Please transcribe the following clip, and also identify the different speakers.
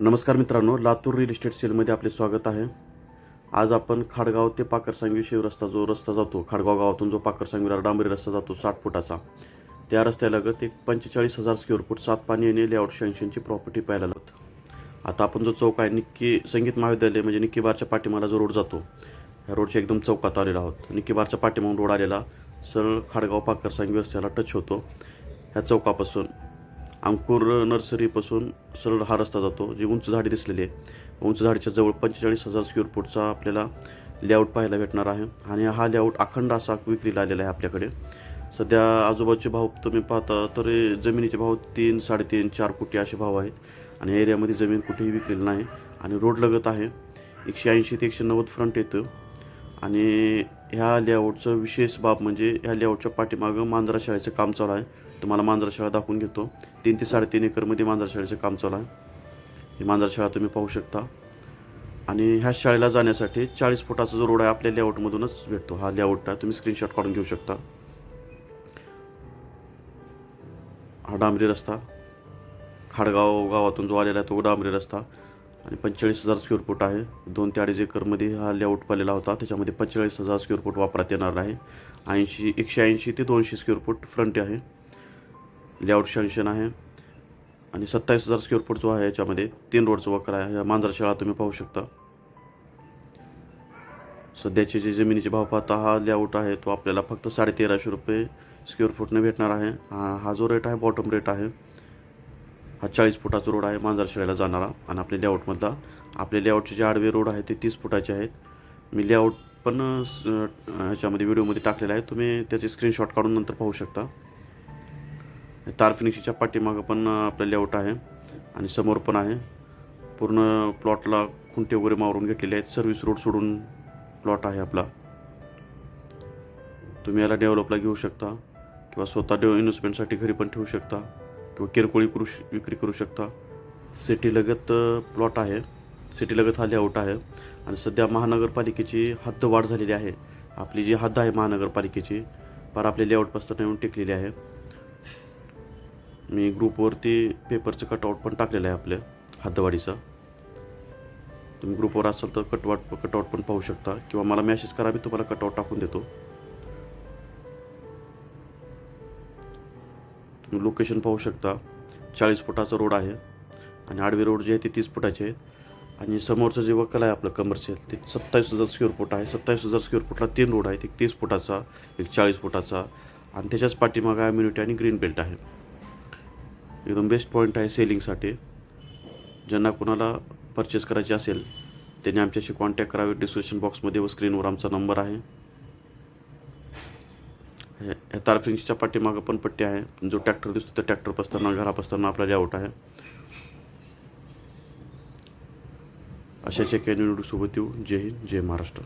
Speaker 1: नमस्कार मित्रांनो Latur real estate सेलमध्ये आपले स्वागत आहे. आज आपण खाडगाव ते पाकरसांगवी शिवरस्ता जो रस्ता जातो खाडगाव गावातून जो पाकरसांगवीला डांबरी रस्ता जातो साठ फुटाचा त्या रस्त्यालगत एक पंचेचाळीस हजार स्क्वेअर फूट सात पाणी आणि लेआउट शँक्शनची प्रॉपर्टी पाहायला लागत. आता आपण जो चौक आहे निक्की संगीत महाविद्यालय म्हणजे निक्की बारच्या पाठीमाला जो रोड जातो ह्या रोडच्या एकदम चौकात आलेला आहोत. निक्की बारच्या पाठीमागून रोड आलेला सरळ खाडगाव पाकरसांगवी रस्त्याला टच होतो. ह्या चौकापासून अंकुर नर्सरीपासून सरळ हा रस्ता जातो जी उंच झाडी दिसलेली आहे. उंच झाडीच्या जवळ पंचेचाळीस हजार स्क्वेअर फूटचा आपल्याला लेआउट पाहायला भेटणार आहे. आणि हा लेआउट अखंड असा विक्रीला आलेला आहे आपल्याकडे. सध्या आजूबाजूचे भाव तुम्ही पाहता तर जमिनीचे भाव तीन साडेतीन चार कोटी असे भाव आहेत. आणि एरियामध्ये जमीन कुठेही विकलेली नाही. आणि रोड लगत आहे. एकशे ऐंशी ते एकशे नव्वद फ्रंट येतं. आणि ह्या लेआउटचं विशेष बाब म्हणजे ह्या लेआउटच्या पाठीमागं मांजरा शाळेचं काम चालू आहे. तुम्हाला मांजर शाळा दाखवून घेतो. तीन ते साडेतीन एकरमध्ये मांजर शाळेचं काम चालू आहे. ही मांजर शाळा तुम्ही पाहू शकता. आणि ह्या शाळेला जाण्यासाठी चाळीस फुटाचा जो रोड आहे आपल्या लेआउटमधूनच भेटतो. हा लेआउट आहे. तुम्ही स्क्रीनशॉट काढून घेऊ शकता. हा डांबरी रस्ता. खाडगाव गावातून जो आलेला आहे तो डांबरी रस्ता. आणि पंचेचाळीस हजार स्क्वेअर फूट आहे. दोन ते अडीच एकरमध्ये हा लेआउट पाहिलेला होता. त्याच्यामध्ये पंचेचाळीस हजार स्क्वेअर फूट वापरात येणार आहे. ऐंशी एकशे ऐंशी ते दोनशे स्क्वेअर फूट फ्रंट आहे. लेआउट शँक्शन आहे. आणि सत्तावीस हजार स्क्वेअर फूट जो आहे याच्यामध्ये तीन रोडचं वक्र आहे. या मांजर शाळा तुम्ही पाहू शकता. सध्याचे जे जमिनीचे भाव पाहता हा लेआउट आहे तो आपल्याला फक्त साडेतेराशे रुपये स्क्वेअर फूटने भेटणार आहे. हा हा जो रेट आहे बॉटम रेट आहे हा चाळीस फुटाचा रोड आहे मांजर शाळेला जाणारा. आणि आपल्या लेआउटमधला आपले लेआउटचे जे आडवे रोड आहे ते तीस फुटाचे आहेत. मी लेआउट पण ह्याच्यामध्ये व्हिडिओमध्ये टाकलेला आहे. तुम्ही त्याचे स्क्रीनशॉट काढून नंतर पाहू शकता. तार फिनिशिंगच्या पाठीमागं पण आपलं लेआउट आहे आणि समोर पण आहे. पूर्ण प्लॉटला खुंटे वगैरे मारून घेतलेले आहेत. सर्व्हिस रोड सोडून प्लॉट आहे आपला. तुम्ही याला डेव्हलपला घेऊ शकता किंवा स्वतः डेव इन्व्हेस्टमेंटसाठी घरी पण ठेवू शकता किंवा किरकोळी करू श- विक्री करू शकता. सिटीलगत प्लॉट आहे. सिटीलगत हा लेआउट आहे. आणि सध्या महानगरपालिकेची हद्द वाढ झालेली आहे. आपली जी हद्द आहे महानगरपालिकेची फार लेआउट लेआउटपासून येऊन टेकलेली आहे. मी ग्रुपवरती पेपरचं कटआउट पण टाकलेलं आहे आपल्या हातवाडीचा. तुम्ही ग्रुपवर असाल तर कटवाट कटआउट पण पाहू शकता. किंवा मला मेसेज करा मी तुम्हाला कटआउट टाकून देतो. तुम्ही लोकेशन पाहू शकता. चाळीस फुटाचा रोड आहे. आणि आडवे रोड जे आहे ते तीस फुटाचे आहेत. आणि समोरचं जे वकल आहे आपलं कमर्शियल ते सत्तावीस हजार स्क्वेअर फूट आहे. सत्तावीस हजार स्क्वेअर फुटला तीन रोड आहेत. एक तीस फुटाचा एक चाळीस फुटाचा. आणि त्याच्याच पाठीमागं अम्युनिटी आणि ग्रीन बेल्ट आहे. एकदम बेस्ट पॉईंट आहे सेलिंगसाठी ज्यांना कोणाला परचेस करायचे असेल त्यांनी आमच्याशी कॉन्टॅक्ट करावे. डिस्क्रिप्शन बॉक्समध्ये व स्क्रीनवर आमचा नंबर आहे. हे- या तारफिंगच्या पाठीमागं पण पट्टी आहे. जो ट्रॅक्टर दिसतो त्या ट्रॅक्टर पसताना घरापासताना आपला लेआउट आहे. अशाच एका सोबत येऊ. जय हिंद जय महाराष्ट्र.